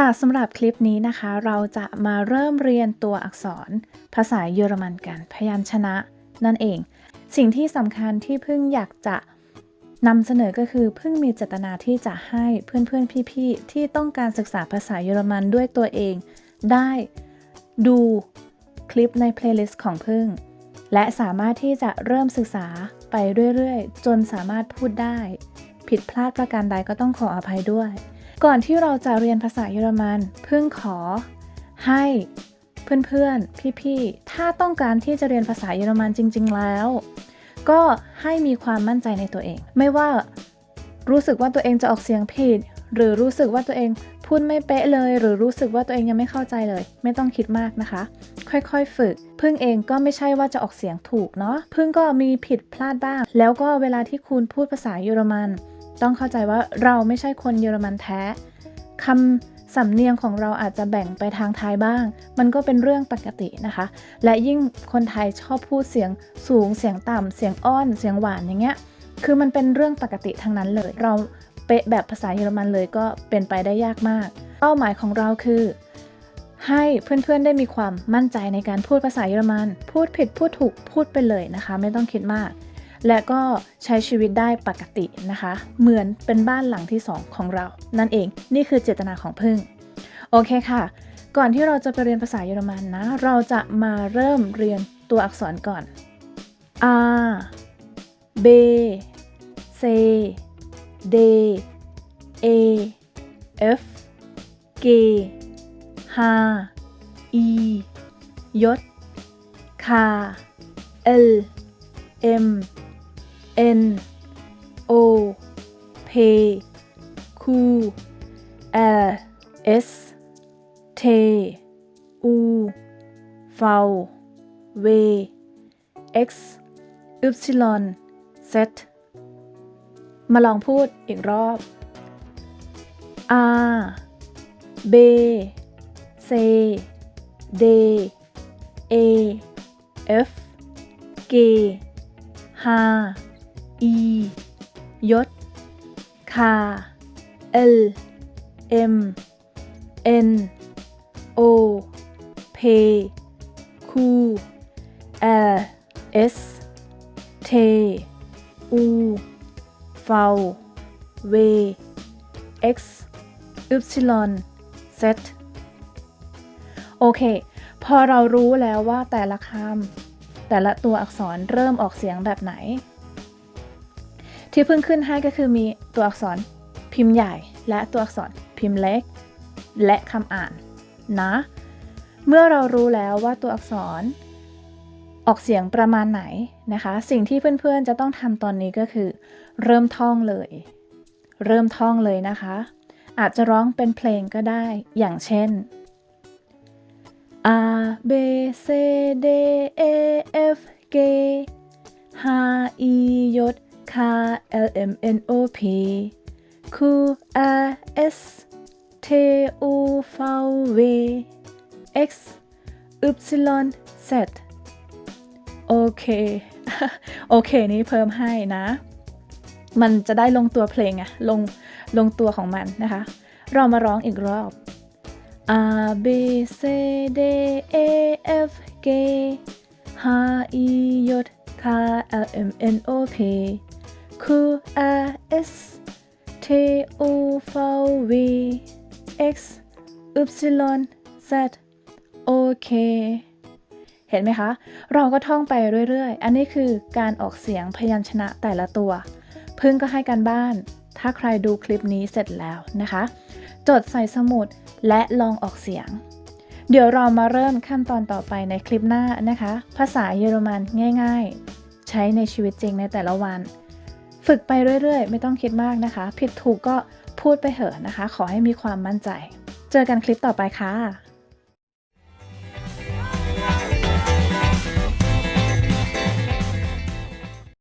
ค่ะสำหรับคลิปนี้นะคะ เราจะมาเริ่มเรียนตัวอักษร ภาษาเยอรมันกัน พยัญชนะ นั่นเอง สิ่งที่สำคัญที่พิ่งอยากจะนำเสนอก็คือพิ่งมีเจตนาที่จะให้เพื่อนๆพี่ๆ ที่ต้องการศึกษาภาษาเยอรมันด้วยตัวเอง ได้ดูคลิปในเพลย์ลิสต์ของพึ่ง และสามารถที่จะเริ่มศึกษาไปเรื่อยๆ จนสามารถพูดได้ ผิดพลาดประการใดก็ต้องขออภัยด้วย ก่อนที่เราจะเรียนภาษาเยอรมันพึ่งขอ ให้เพื่อนๆ พี่ๆ ถ้าต้องการที่จะเรียนภาษาเยอรมันจริง ๆ แล้ว ก็ให้มีความมั่นใจในตัวเอง ไม่ว่ารู้สึกว่าตัวเองจะออกเสียงผิด หรือรู้สึกว่าตัวเองพูดไม่เป๊ะเลย หรือรู้สึกว่าตัวเองยังไม่เข้าใจเลย ไม่ต้องคิดมากนะคะ ค่อยๆฝึก พึ่งเองก็ไม่ใช่ว่าจะออกเสียงถูกเนาะพึ่งก็มีผิดพลาดบ้าง แล้วก็เวลาที่คุณพูดภาษาเยอรมัน ต้องเข้าใจว่าเราไม่ใช่คนเยอรมันแท้คำสำเนียงของเราอาจจะแบ่งไปทางไทยบ้าง มันก็เป็นเรื่องปกตินะคะ และยิ่งคนไทยชอบพูดเสียงสูง เสียงต่ำ เสียงอ้อน เสียงหวานอย่างเงี้ย คือมันเป็นเรื่องปกติทั้งนั้นเลย เราเป๊ะแบบภาษาเยอรมันเลยก็เป็นไปได้ยากมาก เป้าหมายของเราคือ ให้เพื่อนๆได้มีความมั่นใจในการพูดภาษาเยอรมัน พูดผิดพูดถูกพูดไปเลยนะคะ ไม่ต้องคิดมาก และก็ใช้ชีวิตได้ปกตินะคะ เหมือนเป็นบ้านหลังที่สองของเรา นั่นเองนี่คือเจตนาของพึ่ง โอเคค่ะ ก่อนที่เราจะไปเรียนภาษาเยอรมันนะ เราจะมาเริ่มเรียนตัวอักษรก่อน R B C D A F G H I J K L M N O P Q R S T U V W X Y Z มาลองพูดอีกรอบ R B C D A F G อียศคาเอลเอ็มเอ็นโอเพคูเอลเอสเทอูฟาวเวเอ็กซ์อุปซิลอนเซตโอเค พอเรารู้แล้วว่าแต่ละคำแต่ละตัวอักษรเริ่มออกเสียงแบบไหน ที่เพิ่งขึ้นให้ก็คือมีตัวอักษรพิมพ์ใหญ่ และตัวอักษรพิมพ์เล็ก และคำอ่านนะ เมื่อเรารู้แล้วว่าตัวอักษรออกเสียงประมาณไหนนะคะ สิ่งที่เพื่อนๆจะต้องทำตอนนี้ก็คือ เริ่มท่องเลย เริ่มท่องเลยนะคะ อาจจะร้องเป็นเพลงก็ได้อย่างเช่น A B C D A F G H I J K L M N O P Q R S T U V W X Y Z โอเค โอเคนี้เพิ่มให้นะ มันจะได้ลงตัวเพลงอะลงลงตัวของมันนะคะ เรามาร้องอีกรอบ A B C D A F G H I J K L M N O P Q R S T U V W X Y Z โอเคเห็นไหมคะ เราก็ท่องไปเรื่อยๆ อันนี้คือการออกเสียงพยัญชนะแต่ละตัว พึ่งก็ให้กันบ้าน ถ้าใครดูคลิปนี้เสร็จแล้วนะคะ จดใส่สมุดและลองออกเสียง เดี๋ยวเรามาเริ่มขั้นตอนต่อไปในคลิปหน้านะคะ ภาษาเยอรมันง่าย ๆ ใช้ในชีวิตจริงในแต่ละวัน ฝึกไปเรื่อยๆ ไม่ต้องคิดมากนะคะ ผิดถูกก็พูดไปเถอะนะคะ ขอให้มีความมั่นใจ เจอกันคลิปต่อไปค่ะ